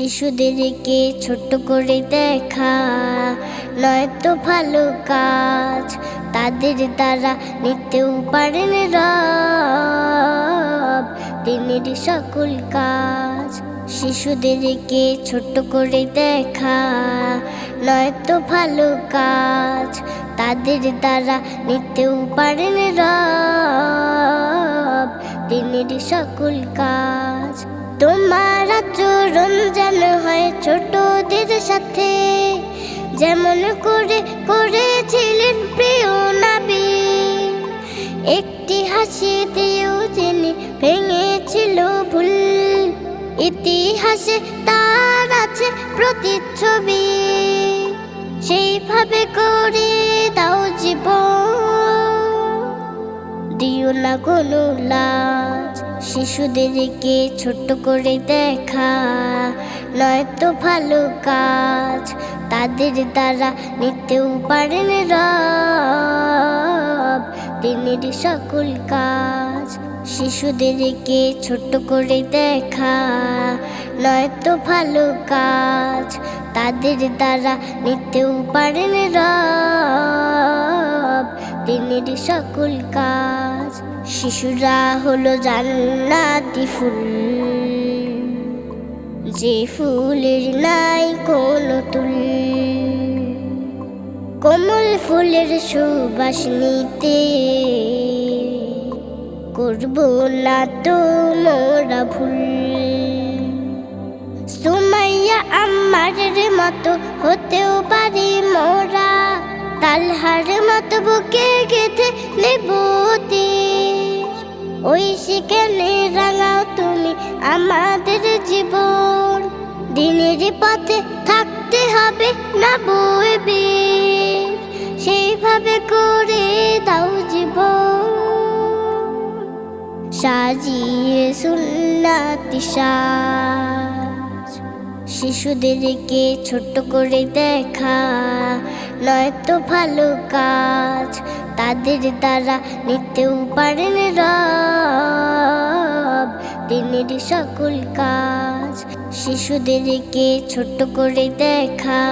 শিশুদেরকে ছোট্ট করে দেখা নয়তো ভালো কাজ। তাদের দ্বারা নিতেও পারেন রব দিনের সকল কাজ। শিশুদেরকে ছোট্ট করে দেখা নয়তো ভালো কাজ। তাদের দ্বারা নিতেও পারেন রব দিনের সকল কাজ। তোমার আচরণ যেন হয় ছোটদের সাথে। যেমন করে করেছিলেন প্রিয় নাবি। একটি হাসি দিয়েও যিনি ভেঙেছিল ভুল, ইতিহাসে তার আছে প্রতিচ্ছবি। সেইভাবে করে দাও জীবন, দিও না কোনো লাজ। শিশুদেরকে ছোট্ট করে দেখা নয়তো ভালো কাজ। তাদের দ্বারা নিতেও পারেন রব দিনের সকল কাজ। শিশুদেরকে ছোট্ট করে দেখা নয়তো ভালো কাজ। তাদের দ্বারা নিতেও পারেন রব দিনের সকল কাজ। শিশুরা হলো জান্নাতি ফুল। যে ফুলের নাই কোনো তুল। কমল ফুলের সুবাস নিতে করব না তো মোরা ভুল। সুমাইয়া আমার মতো হতেও পারি মোরা। তালহার মতো বুকে গেঁথে নেব আমাদের জীবন, দিনের পথে থাকতে হবে না বইবে। সেইভাবে করে দাও জীবন, সাজিয়ে সুন্নাতি শিশুদেরকে ছোট্ট করে দেখা, নয়তো ভালো কাজ, তাদের দ্বারা নিতেও পারেন রব দিনের সকল কাজ শিশুদেরকে ছোট করে দেখা,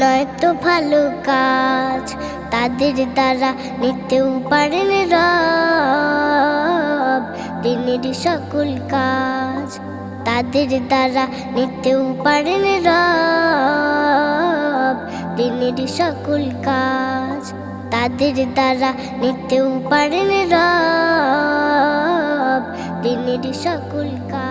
নয়তো ভালো কাজ, তাদের দ্বারা নিতেও পারেন রব। দিনের সকল কাজ তাদের দ্বারা নিতেও পারেন রব। দিনের সকল কাজ তাদের দ্বারা নিতেও পারেন রব। দিনের সকল কাজ